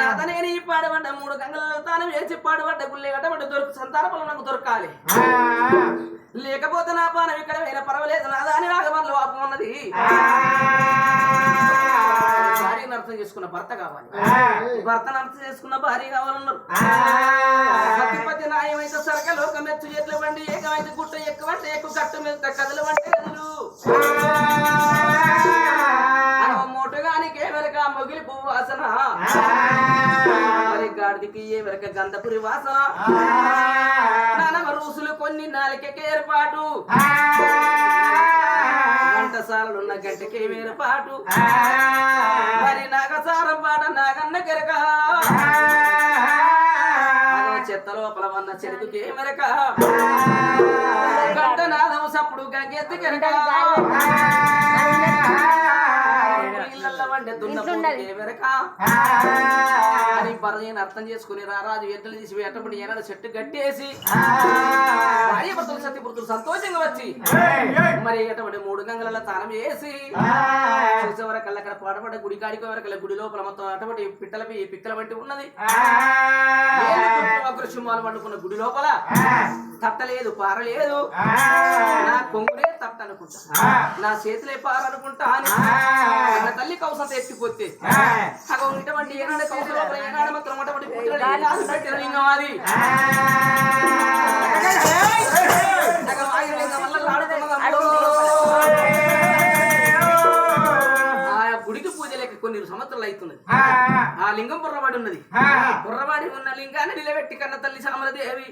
నాతనేని పాడబడ్డ మూడు గంగలలో తాను వేసి పాడబడ్డ గుళ్ళే కట్టబడ్డ దొరుకు సంతాన పొలం నాకు దొరకాలి. లేకపోతే నా పానం ఇక్కడ వేరే పర్వాలేదు. నా దాని రాగమల్ల వాపం ఉన్నది. భార్యను అర్థం చేసుకున్న భర్త కావాలి. భర్తను అర్థం చేసుకున్న భార్య కావాలన్నారు. సతిపతి న్యాయమైతే సరక లోకం ఎత్తు చేతుల బండి ఏకమైతే గుట్ట ఎక్కువంటే ఎక్కువ కట్టు మీద కదలు వంటి వాసన. మరి గాడిదికి ఏమెరక గంధపురి వాసన? నానవ రూసులు కొన్ని నాలుకకి ఏర్పాటు. వంటశాలలున్న గంటకి ఏర్పాటు. మరి నాగసారం పాట నాగన్న అదో చెత్త లోపల ఉన్న చెరుకుకి ఏమెరక గంట నాదం సప్పుడు గంగెత్తి వండే పరదీని అర్థం చేసుకుని రారాజు ఎడ్డలు తీసి వేటప్పుడు ఏనాడు చెట్టు కట్టేసి భార్య భర్తలు సత్యపుత్రులు సంతోషంగా వచ్చి మరి ఎటువంటి మూడు గంగల తానం వేసి చూసే వరకు అక్కడ పాడపడ్డ గుడి కాడికి వరకు గుడి లోపల మొత్తం అటువంటి పిట్టల పిక్కల వంటి ఉన్నది. అగ్రశుమాలు వండుకున్న గుడి లోపల? తట్టలేదు పారలేదు. నా కొంగులే తట్ట అనుకుంటా. నా చేతులే పార అనుకుంటా అని నా తల్లి కౌసంత ఎత్తిపోతే. సగం ఇటువంటి ఏనాడు కౌస లోపల ఏనాడు మాత్రం అటువంటి పెట్టిన అది. కొన్ని సంవత్సరాలు అవుతున్నది. ఆ లింగం బుర్రబడి ఉన్నది. బుర్రబడి ఉన్న లింగాన్ని నిలబెట్టి కన్న తల్లి సామలదేవి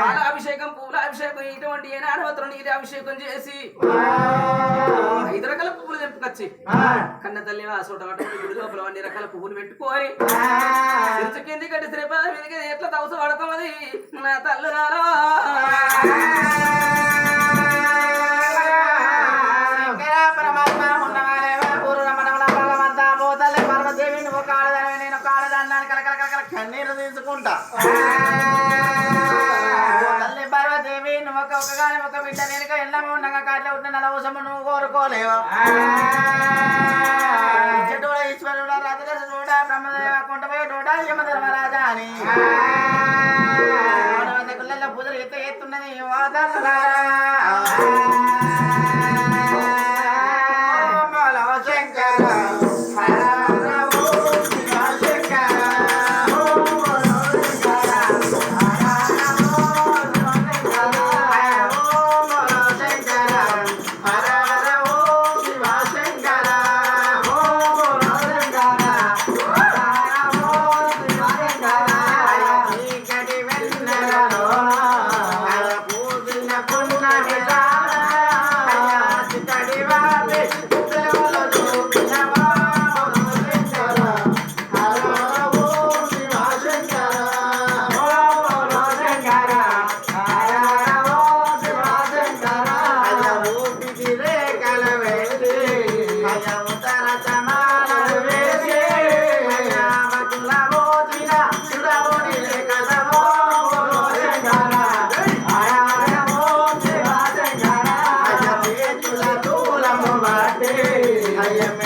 పాల అభిషేకం పువ్వుల అభిషేకం ఇటువంటి ఏనాడు మాత్రం నీది అభిషేకం చేసి. ఐదు రకాల పువ్వులు తెంపుకొచ్చి. కన్న తల్లి ఆ చోట అటువంటి గుడి లోపల అన్ని రకాల పువ్వులు పెట్టుకొని. ఇరుచు కింది కట్టి శ్రీపాద మీదకి ఎట్లా తవస పడుతున్నది నా తల్లు రారా పార్వదేవి నువ్వు ఒక ఒక బిడ్డ వెనుక ఎల్లమ్మ ఉండగా కాట్ల ఉంటే నలవసము నువ్వు కోరుకోలేవు? చెట్టుడ ఈశ్వరుడ రథదశుడ బ్రహ్మదేవ కుంటమయ డోడ యమధర్మరాజా అని. గుళ్ళల్లో పూజలు ఎత్త ఎత్తున్నది. Senhora. I am é